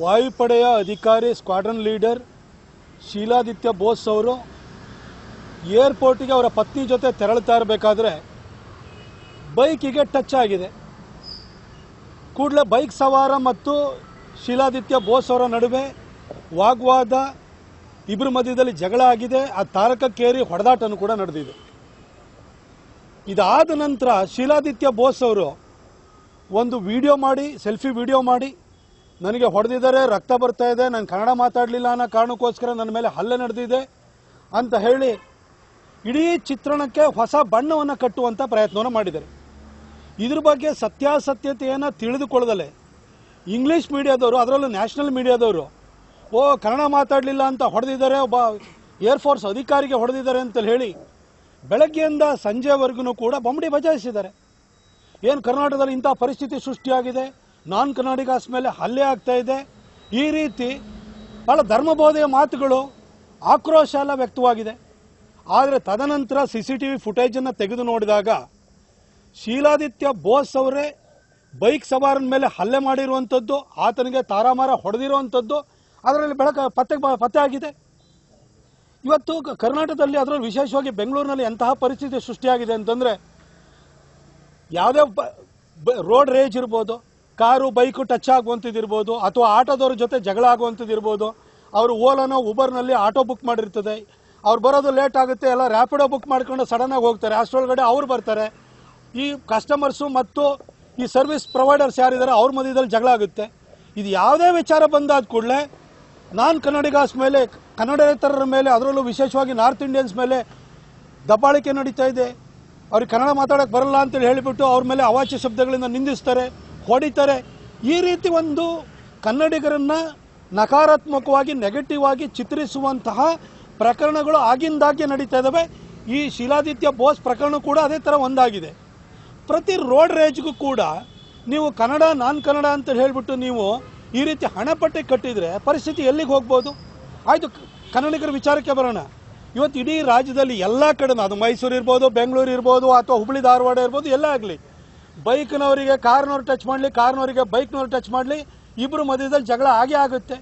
ವಾಯುಪಡೆಯ ಅಧಿಕಾರಿ squadron leader ಶೀಲಾದಿತ್ಯ Bose ಅವರು ಏರ್ಪೋರ್ಟಿಗೆ ಅವರ ಪತ್ನಿ ಜೊತೆ ತೆರಳುತ್ತಾ ಇರಬೇಕಾದ್ರೆ ಬೈಕಿಗೆ ಟಚ್ ಆಗಿದೆ. ಕೂಡಲೇ ಬೈಕ್ ಸವಾರ ಮತ್ತು ಶೀಲಾದಿತ್ಯ ಬೋಸ್ ಅವರ ನಡುವೆ ವಾಗ್ವಾದ ಇಬ್ಬರ ಮಧ್ಯದಲ್ಲಿ ಜಗಳ ಆಗಿದೆ. ಆ ತಾರಕಕ್ಕೇರಿ ಹೊಡೆದಾಟನೂ ಕೂಡ ನಡೆದಿದೆ. ಇದಾದ ನಂತರ ಶೀಲಾದಿತ್ಯ ಬೋಸ್ ಅವರು ಒಂದು ವಿಡಿಯೋ ಮಾಡಿ, ಸೆಲ್ಫಿ ವಿಡಿಯೋ ಮಾಡಿ ನನಗೆ ಹೊಡೆದಿದ್ದಾರೆ, ರಕ್ತ ಬರ್ತಾ ಇದೆ, ನಾನು ಕನ್ನಡ ಮಾತಾಡಲಿಲ್ಲ ಅನ್ನೋ ಕಾರಣಕ್ಕೋಸ್ಕರ ನನ್ನ ಮೇಲೆ ಹಲ್ಲೆ ನಡೆದಿದೆ ಅಂತ ಹೇಳಿ ಇಡೀ ಚಿತ್ರಣಕ್ಕೆ ಹೊಸ ಬಣ್ಣವನ್ನು ಕಟ್ಟುವಂಥ ಪ್ರಯತ್ನವನ್ನು ಮಾಡಿದ್ದಾರೆ. ಇದ್ರ ಬಗ್ಗೆ ಸತ್ಯಾಸತ್ಯತೆಯನ್ನು ತಿಳಿದುಕೊಳ್ಳದಲೆ ಇಂಗ್ಲೀಷ್ ಮೀಡಿಯಾದವರು ಅದರಲ್ಲೂ ನ್ಯಾಷನಲ್ ಮೀಡಿಯಾದವರು ಓ, ಕನ್ನಡ ಮಾತಾಡಲಿಲ್ಲ ಅಂತ ಹೊಡೆದಿದ್ದಾರೆ, ಒಬ್ಬ ಏರ್ಫೋರ್ಸ್ ಅಧಿಕಾರಿಗೆ ಹೊಡೆದಿದ್ದಾರೆ ಅಂತ ಹೇಳಿ ಬೆಳಗ್ಗೆಯಿಂದ ಸಂಜೆವರೆಗೂ ಕೂಡ ಬೊಂಬಡಿ ಬಜಾಯಿಸಿದ್ದಾರೆ. ಏನು ಕರ್ನಾಟಕದಲ್ಲಿ ಇಂಥ ಪರಿಸ್ಥಿತಿ ಸೃಷ್ಟಿಯಾಗಿದೆ? ನಾನ್ ಕನ್ನಡಿಗಾಸ್ ಮೇಲೆ ಹಲ್ಲೆ ಆಗ್ತಾ ಇದೆ. ಈ ರೀತಿ ಬಹಳ ಧರ್ಮಬೋಧೆಯ ಮಾತುಗಳು ಆಕ್ರೋಶ ಎಲ್ಲ ವ್ಯಕ್ತವಾಗಿದೆ. ಆದರೆ ತದನಂತರ ಸಿ ಸಿ ಟಿ ವಿ ಫುಟೇಜನ್ನು ತೆಗೆದು ನೋಡಿದಾಗ ಶೀಲಾದಿತ್ಯ ಬೋಸ್ ಅವರೇ ಬೈಕ್ ಸವಾರನ ಮೇಲೆ ಹಲ್ಲೆ ಮಾಡಿರುವಂಥದ್ದು ಆತನಿಗೆ ತಾರಾಮಾರ ಹೊಡೆದಿರುವಂಥದ್ದು ಅದರಲ್ಲಿ ಬೆಳಕ ಪತ್ತೆ ಪತ್ತೆ ಆಗಿದೆ. ಇವತ್ತು ಕರ್ನಾಟಕದಲ್ಲಿ ಅದರಲ್ಲಿ ವಿಶೇಷವಾಗಿ ಬೆಂಗಳೂರಿನಲ್ಲಿ ಎಂತಹ ಪರಿಸ್ಥಿತಿ ಸೃಷ್ಟಿಯಾಗಿದೆ ಅಂತಂದರೆ ಯಾವುದೇ ರೋಡ್ ರೇಜ್ ಇರ್ಬೋದು ಕಾರು, ಬೈಕು ಟಚ್ ಆಗುವಂಥದ್ದು ಇರ್ಬೋದು ಅಥವಾ ಆಟೋದವ್ರ ಜೊತೆ ಜಗಳ ಆಗುವಂಥದ್ದು ಇರ್ಬೋದು ಅವರು ಓಲಾನೋ, ಉಬರ್ನಲ್ಲಿ ಆಟೋ ಬುಕ್ ಮಾಡಿರ್ತದೆ. ಅವ್ರು ಬರೋದು ಲೇಟ್ ಆಗುತ್ತೆ, ಎಲ್ಲ ರ್ಯಾಪಿಡೋ ಬುಕ್ ಮಾಡ್ಕೊಂಡು ಸಡನ್ನಾಗಿ ಹೋಗ್ತಾರೆ. ಅಷ್ಟರೊಳಗಡೆ ಅವ್ರು ಬರ್ತಾರೆ. ಈ ಕಸ್ಟಮರ್ಸು ಮತ್ತು ಈ ಸರ್ವಿಸ್ ಪ್ರೊವೈಡರ್ಸ್ ಯಾರಿದ್ದಾರೆ ಅವ್ರ ಮಧ್ಯದಲ್ಲಿ ಜಗಳ ಆಗುತ್ತೆ. ಇದು ಯಾವುದೇ ವಿಚಾರ ಬಂದಾದ ಕೂಡಲೇ ನಾನ್ ಕನ್ನಡಿಗಾಸ್ ಮೇಲೆ, ಕನ್ನಡೇತರರ ಮೇಲೆ, ಅದರಲ್ಲೂ ವಿಶೇಷವಾಗಿ ನಾರ್ತ್ ಇಂಡಿಯನ್ಸ್ ಮೇಲೆ ದಬ್ಬಾಳಿಕೆ ನಡೀತಾ ಇದೆ. ಅವ್ರಿಗೆ ಕನ್ನಡ ಮಾತಾಡೋಕ್ಕೆ ಬರಲ್ಲ ಅಂತೇಳಿ ಹೇಳಿಬಿಟ್ಟು ಅವ್ರ ಮೇಲೆ ಅವಾಚ್ಯ ಶಬ್ದಗಳಿಂದ ನಿಂದಿಸ್ತಾರೆ. ಹೊಡಿತಾರೆ ಈ ರೀತಿ ಒಂದು ಕನ್ನಡಿಗರನ್ನು ನಕಾರಾತ್ಮಕವಾಗಿ ನೆಗೆಟಿವ್ ಆಗಿ ಚಿತ್ರಿಸುವಂತಹ ಪ್ರಕರಣಗಳು ಆಗಿಂದಾಗೆ ನಡೀತಾ ಇದ್ದಾವೆ ಈ ಶೀಲಾದಿತ್ಯ ಬೋಸ್ ಪ್ರಕರಣ ಕೂಡ ಅದೇ ಥರ ಒಂದಾಗಿದೆ. ಪ್ರತಿ ರೋಡ್ ರೇಜ್ಗೂ ಕೂಡ ನೀವು ಕನ್ನಡ ನಾನ್ ಕನ್ನಡ ಅಂತ ಹೇಳಿಬಿಟ್ಟು ನೀವು ಈ ರೀತಿ ಹಣಪಟ್ಟಿ ಕಟ್ಟಿದರೆ ಪರಿಸ್ಥಿತಿ ಎಲ್ಲಿಗೆ ಹೋಗ್ಬೋದು? ಆಯಿತು, ಕನ್ನಡಿಗರ ವಿಚಾರಕ್ಕೆ ಬರೋಣ. ಇವತ್ತು ಇಡೀ ರಾಜ್ಯದಲ್ಲಿ ಎಲ್ಲ ಕಡೆ ಅದು ಮೈಸೂರು ಇರ್ಬೋದು, ಬೆಂಗಳೂರು ಇರ್ಬೋದು, ಅಥವಾ ಹುಬ್ಳಿ, ಧಾರವಾಡ ಇರ್ಬೋದು, ಎಲ್ಲ ಆಗಲಿ ಬೈಕ್ನವರಿಗೆ ಕಾರ್ನವ್ರು ಟಚ್ ಮಾಡಲಿ, ಕಾರ್ನವರಿಗೆ ಬೈಕ್ನವ್ರು ಟಚ್ ಮಾಡಲಿ ಇಬ್ಬರು ಮಧ್ಯದಲ್ಲಿ ಜಗಳ ಆಗೇ ಆಗುತ್ತೆ.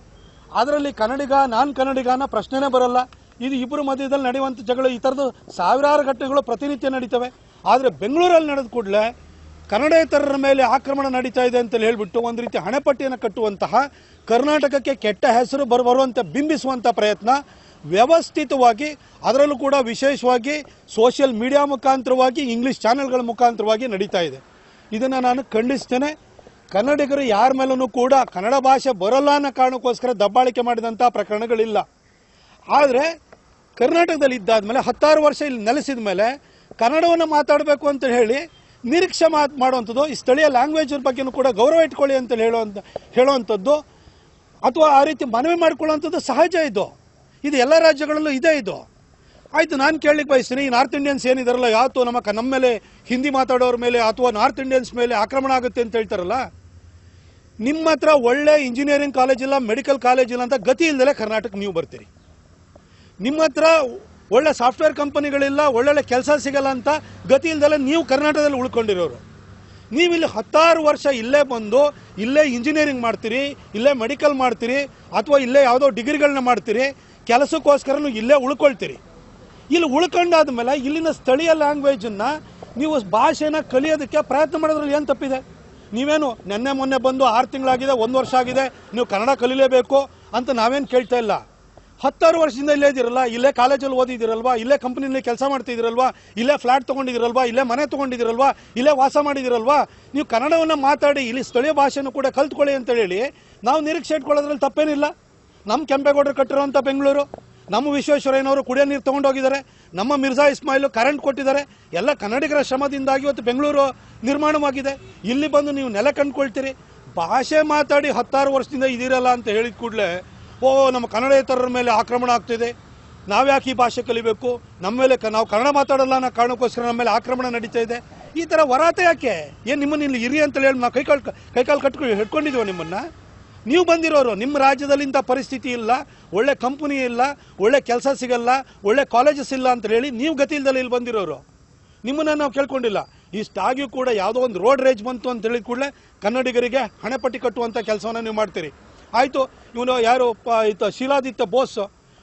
ಅದರಲ್ಲಿ ಕನ್ನಡಿಗ, ನಾನ್ ಕನ್ನಡಿಗನ ಪ್ರಶ್ನೆನೇ ಬರಲ್ಲ. ಇದು ಇಬ್ಬರು ಮಧ್ಯದಲ್ಲಿ ನಡೆಯುವಂಥ ಜಗಳ, ಈ ಥರದ್ದು ಸಾವಿರಾರು ಘಟನೆಗಳು ಪ್ರತಿನಿತ್ಯ ನಡೀತವೆ. ಆದರೆ ಬೆಂಗಳೂರಲ್ಲಿ ನಡೆದ ಕೂಡಲೇ ಕನ್ನಡೇತರರ ಮೇಲೆ ಆಕ್ರಮಣ ನಡೀತಾ ಇದೆ ಅಂತ ಹೇಳಿಬಿಟ್ಟು ಒಂದು ರೀತಿ ಹಣೆಪಟ್ಟಿಯನ್ನು ಕಟ್ಟುವಂತಹ ಕರ್ನಾಟಕಕ್ಕೆ ಕೆಟ್ಟ ಹೆಸರು ಬರ್, ಬರುವಂತೆ ಬಿಂಬಿಸುವಂಥ ಪ್ರಯತ್ನ ವ್ಯವಸ್ಥಿತವಾಗಿ, ಅದರಲ್ಲೂ ಕೂಡ ವಿಶೇಷವಾಗಿ ಸೋಷಿಯಲ್ ಮೀಡಿಯಾ ಮುಖಾಂತರವಾಗಿ ಇಂಗ್ಲೀಷ್ ಚಾನೆಲ್ಗಳ ಮುಖಾಂತರವಾಗಿ ನಡೀತಾ ಇದೆ. ಇದನ್ನು ನಾನು ಖಂಡಿಸ್ತೇನೆ. ಕನ್ನಡಿಗರು ಯಾರ ಮೇಲೂ ಕೂಡ ಕನ್ನಡ ಭಾಷೆ ಬರಲ್ಲ ಅನ್ನೋ ಕಾರಣಕ್ಕೋಸ್ಕರ ದಬ್ಬಾಳಿಕೆ ಮಾಡಿದಂಥ ಪ್ರಕರಣಗಳಿಲ್ಲ. ಆದರೆ ಕರ್ನಾಟಕದಲ್ಲಿ ಇದ್ದಾದ್ಮೇಲೆ ಹತ್ತಾರು ವರ್ಷ ಇಲ್ಲಿ ನೆಲೆಸಿದ ಮೇಲೆ ಕನ್ನಡವನ್ನು ಮಾತಾಡಬೇಕು ಅಂತ ಹೇಳಿ ನಿರೀಕ್ಷೆ ಮಾತು ಮಾಡುವಂಥದ್ದು, ಈ ಸ್ಥಳೀಯ ಲ್ಯಾಂಗ್ವೇಜ್ ಬಗ್ಗೆನೂ ಕೂಡ ಗೌರವ ಇಟ್ಕೊಳ್ಳಿ ಅಂತ ಹೇಳುವಂಥ ಹೇಳುವಂಥದ್ದು, ಅಥವಾ ಆ ರೀತಿ ಮನವಿ ಮಾಡ್ಕೊಳ್ಳುವಂಥದ್ದು ಸಹಜ ಇದು. ಇದು ಎಲ್ಲ ರಾಜ್ಯಗಳಲ್ಲೂ ಇದೆ ಇದು. ಆಯಿತು, ನಾನು ಕೇಳಲಿಕ್ಕೆ ಬಯಸ್ತೀನಿ ಈ ನಾರ್ತ್ ಇಂಡಿಯನ್ಸ್ ಏನಿದಾರಲ್ಲ ಯಾವತ್ತು ನಮ್ಮ ನಮ್ಮ ಮೇಲೆ ಹಿಂದಿ ಮಾತಾಡೋರ ಮೇಲೆ ಅಥವಾ ನಾರ್ತ್ ಇಂಡಿಯನ್ಸ್ ಮೇಲೆ ಆಕ್ರಮಣ ಆಗುತ್ತೆ ಅಂತ ಹೇಳ್ತಾರಲ್ಲ, ನಿಮ್ಮ ಹತ್ರ ಒಳ್ಳೆ ಇಂಜಿನಿಯರಿಂಗ್ ಕಾಲೇಜ್ ಇಲ್ಲ ಮೆಡಿಕಲ್ ಕಾಲೇಜ್ ಇಲ್ಲ ಅಂತ ಗತಿ ಇಲ್ದಲೆ ಕರ್ನಾಟಕ ನೀವು ಬರ್ತೀರಿ. ನಿಮ್ಮ ಹತ್ರ ಒಳ್ಳೆ ಸಾಫ್ಟ್ವೇರ್ ಕಂಪನಿಗಳಿಲ್ಲ ಒಳ್ಳೊಳ್ಳೆ ಕೆಲಸ ಸಿಗಲ್ಲ ಅಂತ ಗತಿ ಇಲ್ದಲೆ ನೀವು ಕರ್ನಾಟಕದಲ್ಲಿ ಉಳ್ಕೊಂಡಿರೋರು. ನೀವು ಇಲ್ಲಿ ಹತ್ತಾರು ವರ್ಷ ಇಲ್ಲೇ ಬಂದು, ಇಲ್ಲೇ ಇಂಜಿನಿಯರಿಂಗ್ ಮಾಡ್ತೀರಿ, ಇಲ್ಲೇ ಮೆಡಿಕಲ್ ಮಾಡ್ತೀರಿ, ಅಥವಾ ಇಲ್ಲೇ ಯಾವುದೋ ಡಿಗ್ರಿಗಳನ್ನ ಮಾಡ್ತೀರಿ, ಕೆಲಸಕ್ಕೋಸ್ಕರನೂ ಇಲ್ಲೇ ಉಳ್ಕೊಳ್ತೀರಿ. ಇಲ್ಲಿ ಉಳ್ಕೊಂಡಾದ ಮೇಲೆ ಇಲ್ಲಿನ ಸ್ಥಳೀಯ ಲ್ಯಾಂಗ್ವೇಜನ್ನು ನೀವು ಭಾಷೆನ ಕಲಿಯೋದಕ್ಕೆ ಪ್ರಯತ್ನ ಮಾಡೋದ್ರಲ್ಲಿ ಏನು ತಪ್ಪಿದೆ? ನೀವೇನು ನೆನ್ನೆ ಮೊನ್ನೆ ಬಂದು ಆರು ತಿಂಗಳಾಗಿದೆ, ಒಂದು ವರ್ಷ ಆಗಿದೆ, ನೀವು ಕನ್ನಡ ಕಲಿಲೇಬೇಕು ಅಂತ ನಾವೇನು ಕೇಳ್ತಾ ಇಲ್ಲ. ಹತ್ತಾರು ವರ್ಷದಿಂದ ಇಲ್ಲೇ ಇದ್ದೀರಲ್ಲ ಇಲ್ಲೇ ಕಾಲೇಜಲ್ಲಿ ಓದಿದ್ದೀರಲ್ವಾ? ಇಲ್ಲೇ ಕಂಪ್ನಿನಲ್ಲಿ ಕೆಲಸ ಮಾಡ್ತಿದ್ದೀರಲ್ವಾ? ಇಲ್ಲೇ ಫ್ಲಾಟ್ ತೊಗೊಂಡಿದ್ದೀರಲ್ವಾ? ಇಲ್ಲೇ ಮನೆ ತೊಗೊಂಡಿದ್ದೀರಲ್ವಾ? ಇಲ್ಲೇ ವಾಸ ಮಾಡಿದ್ದೀರಲ್ವಾ? ನೀವು ಕನ್ನಡವನ್ನು ಮಾತಾಡಿ, ಇಲ್ಲಿ ಸ್ಥಳೀಯ ಭಾಷೆನೂ ಕೂಡ ಕಲ್ತ್ಕೊಳ್ಳಿ ಅಂತ ಹೇಳಿ ನಾವು ನಿರೀಕ್ಷೆ ಇಟ್ಕೊಳ್ಳೋದ್ರಲ್ಲಿ ತಪ್ಪೇನಿಲ್ಲ. ನಮ್ಮ ಕೆಂಪೇಗೌಡರು ಕಟ್ಟಿರೋಂಥ ಬೆಂಗಳೂರು. ನಮ್ಮ ವಿಶ್ವೇಶ್ವರಯ್ಯನವರು ಕುಡಿಯೋ ನೀರು ತೊಗೊಂಡೋಗಿದ್ದಾರೆ. ನಮ್ಮ ಮಿರ್ಜಾ ಇಸ್ಮಾಯಿಲ್ ಕರೆಂಟ್ ಕೊಟ್ಟಿದ್ದಾರೆ. ಎಲ್ಲ ಕನ್ನಡಿಗರ ಶ್ರಮದಿಂದಾಗಿ ಇವತ್ತು ಬೆಂಗಳೂರು ನಿರ್ಮಾಣವಾಗಿದೆ. ಇಲ್ಲಿ ಬಂದು ನೀವು ನೆಲ ಕಂಡುಕೊಳ್ತೀರಿ. ಭಾಷೆ ಮಾತಾಡಿ ಹತ್ತಾರು ವರ್ಷದಿಂದ ಇದಿರಲ್ಲ ಅಂತ ಹೇಳಿದ ಕೂಡಲೇ, ಓ, ನಮ್ಮ ಕನ್ನಡೇತರರ ಮೇಲೆ ಆಕ್ರಮಣ ಆಗ್ತಿದೆ. ನಾವ್ಯಾಕೆ ಈ ಭಾಷೆ ಕಲಿಬೇಕು? ನಮ್ಮ ಮೇಲೆ ನಾವು ಕನ್ನಡ ಮಾತಾಡಲ್ಲ ಅನ್ನೋ ಕಾರಣಕ್ಕೋಸ್ಕರ ನಮ್ಮ ಮೇಲೆ ಆಕ್ರಮಣ ನಡೀತಾ ಇದೆ. ಈ ಥರ ವರಾತೆ ಯಾಕೆ? ಏನು ನಿಮ್ಮನ್ನು ಇಲ್ಲಿ ಇರಿ ಅಂತ ಹೇಳಿ ನಾವು ಕೈಕಾಲು ಕೈಕಾಲು ಕಟ್ಕೊಂಡು ಹಿಡ್ಕೊಂಡಿದ್ದೀವ ನಿಮ್ಮನ್ನು? ನೀವು ಬಂದಿರೋರು, ನಿಮ್ಮ ರಾಜ್ಯದಲ್ಲಿ ಇಂಥ ಪರಿಸ್ಥಿತಿ ಇಲ್ಲ, ಒಳ್ಳೆ ಕಂಪನಿ ಇಲ್ಲ, ಒಳ್ಳೆ ಕೆಲಸ ಸಿಗಲ್ಲ, ಒಳ್ಳೆ ಕಾಲೇಜಸ್ ಇಲ್ಲ ಅಂತ ಹೇಳಿ ನೀವು ಗತಿ ಇಲ್ದಲ್ಲ ಇಲ್ಲಿ ಬಂದಿರೋರು. ನಿಮ್ಮನ್ನ ನಾವು ಕೇಳ್ಕೊಂಡಿಲ್ಲ. ಇಷ್ಟಾಗಿಯೂ ಕೂಡ ಯಾವುದೋ ಒಂದು ರೋಡ್ ರೇಜ್ ಬಂತು ಅಂತ ಹೇಳಿದ ಕೂಡಲೇ ಕನ್ನಡಿಗರಿಗೆ ಹಣೆಪಟ್ಟಿ ಕಟ್ಟುವಂಥ ಕೆಲಸವನ್ನು ನೀವು ಮಾಡ್ತೀರಿ. ಆಯಿತು, ಇವನು ಯಾರು, ಪ- ಶೀಲಾದಿತ್ಯ ಬೋಸ್,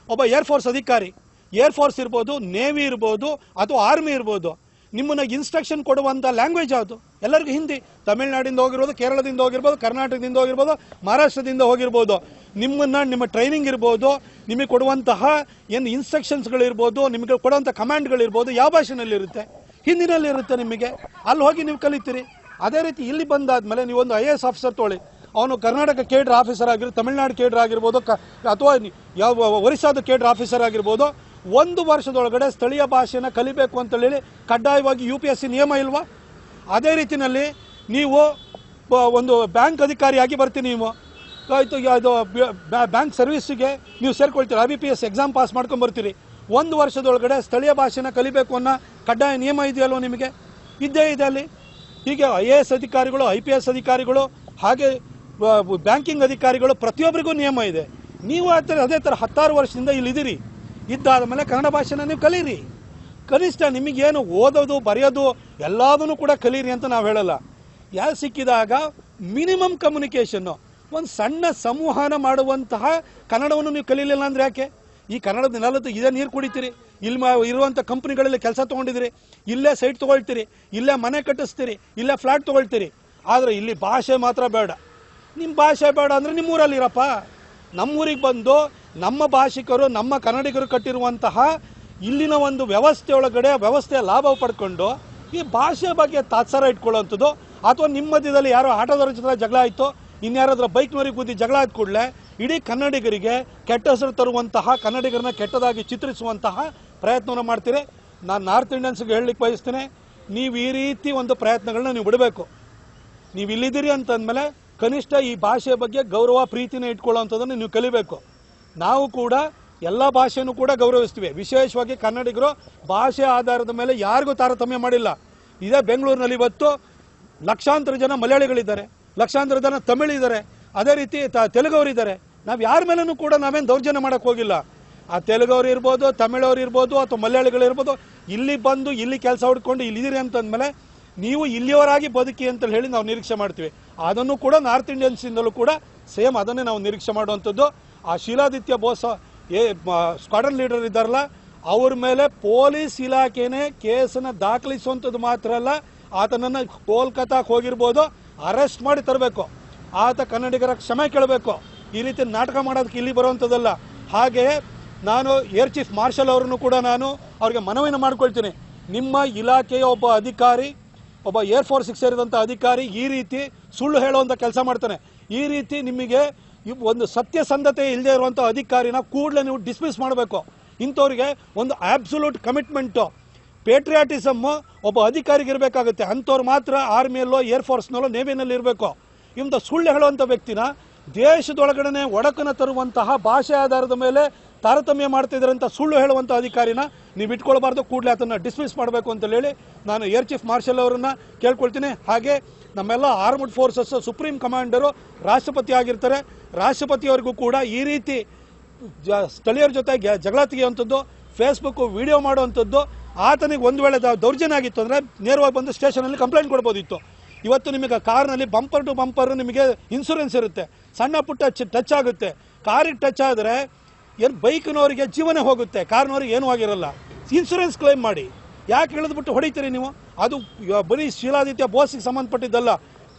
ಒಬ್ಬ ಏರ್ಫೋರ್ಸ್ ಅಧಿಕಾರಿ. ಏರ್ಫೋರ್ಸ್ ಇರ್ಬೋದು ನೇವಿ ಇರ್ಬೋದು, ಅಥವಾ ಆರ್ಮಿ ಇರ್ಬೋದು. ನಿಮ್ಮನ್ನ ಇನ್ಸ್ಟ್ರಕ್ಷನ್ ಕೊಡುವಂಥ ಲ್ಯಾಂಗ್ವೇಜ್ ಯಾವುದು? ಎಲ್ಲರಿಗೂ ಹಿಂದಿ. ತಮಿಳುನಾಡಿಂದ ಹೋಗಿರ್ಬೋದು, ಕೇರಳದಿಂದ ಹೋಗಿರ್ಬೋದು, ಕರ್ನಾಟಕದಿಂದ ಹೋಗಿರ್ಬೋದು, ಮಹಾರಾಷ್ಟ್ರದಿಂದ ಹೋಗಿರ್ಬೋದು. ನಿಮ್ಮನ್ನ ನಿಮ್ಮ ಟ್ರೈನಿಂಗ್ ಇರ್ಬೋದು, ನಿಮಗೆ ಕೊಡುವಂತಹ ಏನು ಇನ್ಸ್ಟ್ರಕ್ಷನ್ಸ್ಗಳಿರ್ಬೋದು ನಿಮಗೆ ಕೊಡುವಂಥ ಕಮಾಂಡ್ಗಳಿರ್ಬೋದು ಯಾವ ಭಾಷೆನಲ್ಲಿ ಇರುತ್ತೆ? ಹಿಂದಿನಲ್ಲಿ ಇರುತ್ತೆ ನಿಮಗೆ. ಅಲ್ಲಿ ಹೋಗಿ ನೀವು ಕಲಿತೀರಿ. ಅದೇ ರೀತಿ ಇಲ್ಲಿ ಬಂದಾದ್ಮೇಲೆ ನೀವೊಂದು ಐ ಎ ಎಸ್ ಆಫೀಸರ್ ತೊಗೊಳ್ಳಿ. ಅವನು ಕರ್ನಾಟಕ ಕೇಡ್ರ್ ಆಫೀಸರ್ ಆಗಿರ್ಬೋದು, ತಮಿಳ್ನಾಡು ಕೇಡ್ರ್ ಆಗಿರ್ಬೋದು ಅಥವಾ ಯಾವ ಒರಿಸ್ಸಾದ ಕೇಡ್ರ್ ಆಫೀಸರ್ ಆಗಿರ್ಬೋದು ಒಂದು ವರ್ಷದೊಳಗಡೆ ಸ್ಥಳೀಯ ಭಾಷೆಯನ್ನು ಕಲಿಬೇಕು ಅಂತೇಳಿ ಕಡ್ಡಾಯವಾಗಿ ಯು ಪಿ ಎಸ್ ಸಿ ನಿಯಮ ಇಲ್ವಾ? ಅದೇ ರೀತಿಯಲ್ಲಿ ನೀವು ಒಂದು ಬ್ಯಾಂಕ್ ಅಧಿಕಾರಿಯಾಗಿ ಬರ್ತೀನಿ ನೀವು. ಆಯಿತು, ಅದು ಬ್ಯಾಂಕ್ ಸರ್ವಿಸ್ಗೆ ನೀವು ಸೇರ್ಕೊಳ್ತೀರಿ? I B P S exam pass ಮಾಡ್ಕೊಂಡು ಬರ್ತೀರಿ. ಒಂದು ವರ್ಷದೊಳಗಡೆ ಸ್ಥಳೀಯ ಭಾಷೆನ ಕಲಿಬೇಕು ಅನ್ನೋ ಕಡ್ಡಾಯ ನಿಯಮ ಇದೆಯಲ್ವ ನಿಮಗೆ? ಇದ್ದೇ ಇದೆ ಅಲ್ಲಿ. ಹೀಗೆ ಐ ಎ ಎಸ್ ಅಧಿಕಾರಿಗಳು ಐ ಪಿ ಎಸ್ ಅಧಿಕಾರಿಗಳು, ಹಾಗೆ ಬ್ಯಾಂಕಿಂಗ್ ಅಧಿಕಾರಿಗಳು ಪ್ರತಿಯೊಬ್ಬರಿಗೂ ನಿಯಮ ಇದೆ. ನೀವು ಆ ಥರ ಅದೇ ಥರ ಹತ್ತಾರು ವರ್ಷದಿಂದ ಇಲ್ಲಿದ್ದೀರಿ. ಇದ್ದಾದ ಮೇಲೆ ಕನ್ನಡ ಭಾಷೆನ ನೀವು ಕಲೀರಿ. ಕನಿಷ್ಠ ನಿಮಗೇನು ಓದೋದು, ಬರೆಯೋದು ಎಲ್ಲದನ್ನು ಕೂಡ ಕಲೀರಿ ಅಂತ ನಾವು ಹೇಳಲ್ಲ. ಯಾರು ಸಿಕ್ಕಿದಾಗ ಮಿನಿಮಮ್ ಕಮ್ಯುನಿಕೇಷನ್ನು, ಒಂದು ಸಣ್ಣ ಸಂವಹನ ಮಾಡುವಂತಹ ಕನ್ನಡವನ್ನು ನೀವು ಕಲೀಲಿಲ್ಲ ಅಂದರೆ ಯಾಕೆ? ಈ ಕನ್ನಡದ ನೆಲದ ಇದೇ, ನೀರು ಕುಡಿತೀರಿ. ಇಲ್ಲಿ ಮಾ ಇರುವಂಥ ಕಂಪ್ನಿಗಳಲ್ಲಿ ಕೆಲಸ ತೊಗೊಂಡಿದ್ದೀರಿ. ಇಲ್ಲೇ ಸೈಟ್ ತೊಗೊಳ್ತೀರಿ. ಇಲ್ಲೇ ಮನೆ ಕಟ್ಟಿಸ್ತೀರಿ. ಇಲ್ಲೇ ಫ್ಲಾಟ್ ತೊಗೊಳ್ತೀರಿ. ಆದರೆ ಇಲ್ಲಿ ಭಾಷೆ ಮಾತ್ರ ಬೇಡ. ನಿಮ್ಮ ಭಾಷೆ ಬೇಡ ಅಂದರೆ ನಿಮ್ಮೂರಲ್ಲಿ ಇರಪ್ಪ ನಮ್ಮೂರಿಗೆ ಬಂದು ನಮ್ಮ ಭಾಷಿಕರು, ನಮ್ಮ ಕನ್ನಡಿಗರು ಕಟ್ಟಿರುವಂತಹ ಇಲ್ಲಿನ ಒಂದು ವ್ಯವಸ್ಥೆ ಒಳಗಡೆ, ವ್ಯವಸ್ಥೆಯ ಲಾಭ ಪಡ್ಕೊಂಡು ಈ ಭಾಷೆ ಬಗ್ಗೆ ತಾತ್ಸಾರ ಇಟ್ಕೊಳ್ಳೋವಂಥದ್ದು. ಅಥವಾ ನಿಮ್ಮ ಮಧ್ಯದಲ್ಲಿ ಯಾರೋ ಆಟೋದವ್ರ ಜೊತೆ ಜಗಳ ಆಯಿತು ಇನ್ಯಾರಾದ್ರೂ ಬೈಕ್ನವರಿಗೆ ಬುದ್ಧಿ ಜಗಳ ಆದ ಕೂಡಲೇ ಇಡೀ ಕನ್ನಡಿಗರಿಗೆ ಕೆಟ್ಟ ಹೆಸರು ತರುವಂತಹ, ಕನ್ನಡಿಗರನ್ನ ಕೆಟ್ಟದಾಗಿ ಚಿತ್ರಿಸುವಂತಹ ಪ್ರಯತ್ನವನ್ನು ಮಾಡ್ತೀರಿ. ನಾನು ನಾರ್ತ್ ಇಂಡಿಯನ್ಸ್ಗೆ ಹೇಳಲಿಕ್ಕೆ ಬಯಸ್ತೇನೆ, ನೀವು ಈ ರೀತಿ ಒಂದು ಪ್ರಯತ್ನಗಳನ್ನ ನೀವು ಬಿಡಬೇಕು. ನೀವು ಇಲ್ಲಿದ್ದೀರಿ ಅಂತಂದಮೇಲೆ ಕನಿಷ್ಠ ಈ ಭಾಷೆ ಬಗ್ಗೆ ಗೌರವ, ಪ್ರೀತಿನ ಇಟ್ಕೊಳ್ಳೋವಂಥದ್ದನ್ನು ನೀವು ಕಲಿಬೇಕು. ನಾವು ಕೂಡ ಎಲ್ಲ ಭಾಷೆನೂ ಕೂಡ ಗೌರವಿಸ್ತೀವಿ. ವಿಶೇಷವಾಗಿ ಕನ್ನಡಿಗರು ಭಾಷೆ ಆಧಾರದ ಮೇಲೆ ಯಾರಿಗೂ ತಾರತಮ್ಯ ಮಾಡಿಲ್ಲ. ಇದೇ ಬೆಂಗಳೂರಿನಲ್ಲಿ ಇವತ್ತು ಲಕ್ಷಾಂತರ ಜನ ಮಲಯಾಳಿಗಳಿದ್ದಾರೆ. ಲಕ್ಷಾಂತರ ಜನ ತಮಿಳಿದ್ದಾರೆ. ಅದೇ ರೀತಿ ತ- ತೆಲುಗವರಿದ್ದಾರೆ ನಾವು ಯಾರ ಮೇಲೂ ಕೂಡ ನಾವೇನು ದೌರ್ಜನ್ಯ ಮಾಡೋಕ್ಕೆ ಹೋಗಿಲ್ಲ. ಆ ತೆಲುಗವ್ರು ಇರ್ಬೋದು, ತಮಿಳವ್ರು ಇರ್ಬೋದು ಅಥವಾ ಮಲಯಾಳಿಗಳು ಇರ್ಬೋದು, ಇಲ್ಲಿ ಬಂದು ಇಲ್ಲಿ ಕೆಲಸ ಹುಡ್ಕೊಂಡು ಇಲ್ಲಿದ್ದೀರಿ ಅಂತಂದಮೇಲೆ ನೀವು ಇಲ್ಲಿಯವರಾಗಿ ಬದುಕಿ ಅಂತ ಹೇಳಿ ನಾವು ನಿರೀಕ್ಷೆ ಮಾಡ್ತೀವಿ. ಅದನ್ನು ಕೂಡ ನಾರ್ತ್ ಇಂಡಿಯನ್ಸಿಂದಲೂ ಕೂಡ ಸೇಮ್ ಅದನ್ನೇ ನಾವು ನಿರೀಕ್ಷೆ ಮಾಡುವಂಥದ್ದು. ಆ ಶೀಲಾದಿತ್ಯ ಬೋಸ್ ಏ ಸ್ಕ್ವಾಡನ್ ಲೀಡರ್ ಇದ್ದಾರಲ್ಲ, ಅವ್ರ ಮೇಲೆ ಪೊಲೀಸ್ ಇಲಾಖೆನೇ ಕೇಸನ್ನು ದಾಖಲಿಸುವಂಥದ್ದು ಮಾತ್ರ ಅಲ್ಲ, ಆತನನ್ನು ಕೋಲ್ಕತ್ತಾಕ್ಕೆ ಹೋಗಿರ್ಬೋದು, ಅರೆಸ್ಟ್ ಮಾಡಿ ತರಬೇಕು. ಆತ ಕನ್ನಡಿಗರ ಕ್ಷಮೆ ಕೇಳಬೇಕು. ಈ ರೀತಿ ನಾಟಕ ಮಾಡೋದಕ್ಕೆ ಇಲ್ಲಿ ಬರುವಂಥದ್ದಲ್ಲ. ಹಾಗೆ ನಾನು ಏರ್ ಚೀಫ್ ಮಾರ್ಷಲ್ ಅವರನ್ನು ಕೂಡ ನಾನು ಅವ್ರಿಗೆ ಮನವಿನ ಮಾಡ್ಕೊಳ್ತೀನಿ. ನಿಮ್ಮ ಇಲಾಖೆಯ ಒಬ್ಬ ಅಧಿಕಾರಿ ಒಬ್ಬ ಏರ್ ಫೋರ್ಸ್ಗೆ ಸೇರಿದಂಥ ಅಧಿಕಾರಿ ಈ ರೀತಿ ಸುಳ್ಳು ಹೇಳುವಂಥ ಕೆಲಸ ಮಾಡ್ತಾನೆ. ಈ ರೀತಿ ನಿಮಗೆ ಒಂದು ಸತ್ಯಸಂಧತೆ ಇಲ್ಲದೆ ಇರುವಂಥ ಅಧಿಕಾರಿನ ಕೂಡಲೇ ನೀವು ಡಿಸ್ಮಿಸ್ ಮಾಡಬೇಕು. ಇಂಥವ್ರಿಗೆ ಒಂದು ಆಬ್ಸುಲೂಟ್ ಕಮಿಟ್ಮೆಂಟು ಪೇಟ್ರಿಯಾಟಿಸಮ್ಮು ಒಬ್ಬ ಅಧಿಕಾರಿಗೆ ಇರಬೇಕಾಗುತ್ತೆ. ಅಂಥವ್ರು ಮಾತ್ರ ಆರ್ಮಿಯಲ್ಲೋ ಏರ್ ಫೋರ್ಸ್ನಲ್ಲೋ ನೇವಿನಲ್ಲಿ ಇರಬೇಕು. ಇಂಥ ಸುಳ್ಳು ಹೇಳುವಂಥ ವ್ಯಕ್ತಿನ ದೇಶದೊಳಗಡೆ ಒಡಕನ ತರುವಂತಹ ಭಾಷೆ ಆಧಾರದ ಮೇಲೆ ತಾರತಮ್ಯ ಮಾಡ್ತಿದ್ದಾರೆ ಅಂತ ಸುಳ್ಳು ಹೇಳುವಂಥ ಅಧಿಕಾರಿನ ನೀವು ಇಟ್ಕೊಳ್ಬಾರ್ದು, ಕೂಡಲೇ ಅದನ್ನು ಡಿಸ್ಮಿಸ್ ಮಾಡಬೇಕು ಅಂತ ಹೇಳಿ ನಾನು ಏರ್ ಚೀಫ್ ಮಾರ್ಷಲ್ ಅವರನ್ನ ಕೇಳ್ಕೊಳ್ತೀನಿ. ಹಾಗೆ ನಮ್ಮೆಲ್ಲ ಆರ್ಮ್ಡ್ ಫೋರ್ಸಸ್ ಸುಪ್ರೀಂ ಕಮಾಂಡರು ರಾಷ್ಟ್ರಪತಿ ಆಗಿರ್ತಾರೆ. ರಾಷ್ಟ್ರಪತಿಯವರಿಗೂ ಕೂಡ ಈ ರೀತಿ ಜ- ಸ್ಥಳೀಯರ ಜೊತೆ ಜಗಳ ತೆಗೆಯುವಂಥದ್ದು ಫೇಸ್ಬುಕ್ ವಿಡಿಯೋ ಮಾಡುವಂಥದ್ದು, ಆತನಿಗೆ ಒಂದು ವೇಳೆ ದೌರ್ಜನ್ಯ ಆಗಿತ್ತು ಅಂದರೆ ನೇರವಾಗಿ ಬಂದು ಸ್ಟೇಷನಲ್ಲಿ ಕಂಪ್ಲೇಂಟ್ ಕೊಡ್ಬೋದಿತ್ತು. ಇವತ್ತು ನಿಮಗೆ ಕಾರ್ನಲ್ಲಿ ಬಂಪರ್ ಟು ಬಂಪರ್ ನಿಮಗೆ ಇನ್ಸೂರೆನ್ಸ್ ಇರುತ್ತೆ. ಸಣ್ಣ ಪುಟ್ಟ ಟಚ್ ಆಗುತ್ತೆ. ಕಾರಿಗೆ ಟಚ್ ಆದರೆ ಏನು ಬೈಕ್ನವರಿಗೆ ಜೀವನ ಹೋಗುತ್ತೆ, ಕಾರ್ನವ್ರಿಗೆ ಏನೂ ಆಗಿರಲ್ಲ. ಇನ್ಸೂರೆನ್ಸ್ ಕ್ಲೈಮ್ ಮಾಡಿ. ಯಾಕೆ ಇಳಿದ್ಬಿಟ್ಟು ಹೊಡಿತೀರಿ ನೀವು? ಅದು ಬರೀ ಶೀಲಾದಿತ್ಯ ಬೋಸಿಗೆ ಸಂಬಂಧಪಟ್ಟಿದ್ದಲ್ಲ.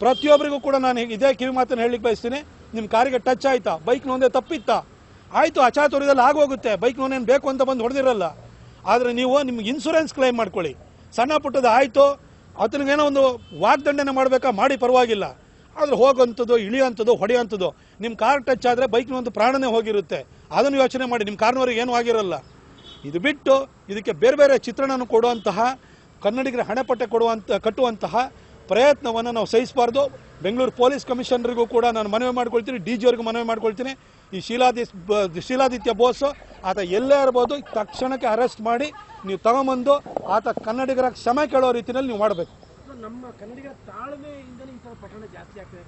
ಪ್ರತಿಯೊಬ್ಬರಿಗೂ ಕೂಡ ನಾನು ಇದೇ ಕಿವಿ ಮಾತನ್ನು ಹೇಳಲಿಕ್ಕೆ ಬಯಸ್ತೀನಿ. ನಿಮ್ಮ ಕಾರಿಗೆ ಟಚ್ ಆಯ್ತಾ? ಬೈಕ್ನೊಂದೇ ಒಂದೇ ತಪ್ಪಿತ್ತಾ? ಆಯಿತು ಅಚಾತುರ್ಯದಲ್ಲಿ ಆಗೋಗುತ್ತೆ. ಬೈಕ್ನೊಂದೇನು ನೋನೇನು ಬೇಕು ಅಂತ ಬಂದು ಹೊಡೆದಿರಲ್ಲ. ಆದರೆ ನೀವು ನಿಮ್ಗೆ ಇನ್ಸೂರೆನ್ಸ್ ಕ್ಲೈಮ್ ಮಾಡ್ಕೊಳ್ಳಿ. ಸಣ್ಣ ಪುಟ್ಟದ ಆಯಿತು. ಆತನಿಗೇನೋ ಒಂದು ವಾಗ್ದಂಡನೆ ಮಾಡಬೇಕಾ? ಮಾಡಿ ಪರವಾಗಿಲ್ಲ. ಆದರೆ ಹೋಗೋಂಥದ್ದು ಇಳಿಯೋಂಥದ್ದು ಹೊಡೆಯೋಂಥದ್ದು ನಿಮ್ಮ ಕಾರ್ ಟಚ್ ಆದರೆ ಬೈಕ್ನ ಒಂದು ಪ್ರಾಣನೇ ಹೋಗಿರುತ್ತೆ. ಅದನ್ನು ಯೋಚನೆ ಮಾಡಿ, ನಿಮ್ಮ ಕಾರ್ನವರಿಗೆ ಏನೂ ಆಗಿರಲ್ಲ. ಇದು ಬಿಟ್ಟು ಇದಕ್ಕೆ ಬೇರೆ ಬೇರೆ ಚಿತ್ರಣನ ಕೊಡುವಂತಹ ಕನ್ನಡಿಗರ ಹಣೆಪಟ್ಟೆ ಕೊಡುವಂತ, ಕಟ್ಟುವಂತಹ ಪ್ರಯತ್ನವನ್ನು ನಾವು ಸಹಿಸಬಾರ್ದು. ಬೆಂಗಳೂರು ಪೊಲೀಸ್ ಕಮಿಷನರಿಗೂ ಕೂಡ ನಾನು ಮನವಿ ಮಾಡ್ಕೊಳ್ತೀನಿ, ಡಿ ಜಿಯವ್ರಿಗೂ ಮನವಿ ಮಾಡ್ಕೊಳ್ತೀನಿ. ಈ ಶೀಲಾದಿ, ಶೀಲಾದಿತ್ಯ ಬೋಸ್, ಆತ ಎಲ್ಲೇ ಇರ್ಬೋದು, ತಕ್ಷಣಕ್ಕೆ ಅರೆಸ್ಟ್ ಮಾಡಿ, ನೀವು ತಗೊಂಬಂದು ಆತ ಕನ್ನಡಿಗರ ಕ್ಷಮೆ ಕೇಳೋ ರೀತಿಯಲ್ಲಿ ನೀವು ಮಾಡಬೇಕು. ನಮ್ಮ ಕನ್ನಡಿಗರ ತಾಳ್ಮೆಯಿಂದಲೇ ಈ ಥರ ಪ್ರಕರಣ ಜಾಸ್ತಿ ಆಗ್ತದೆ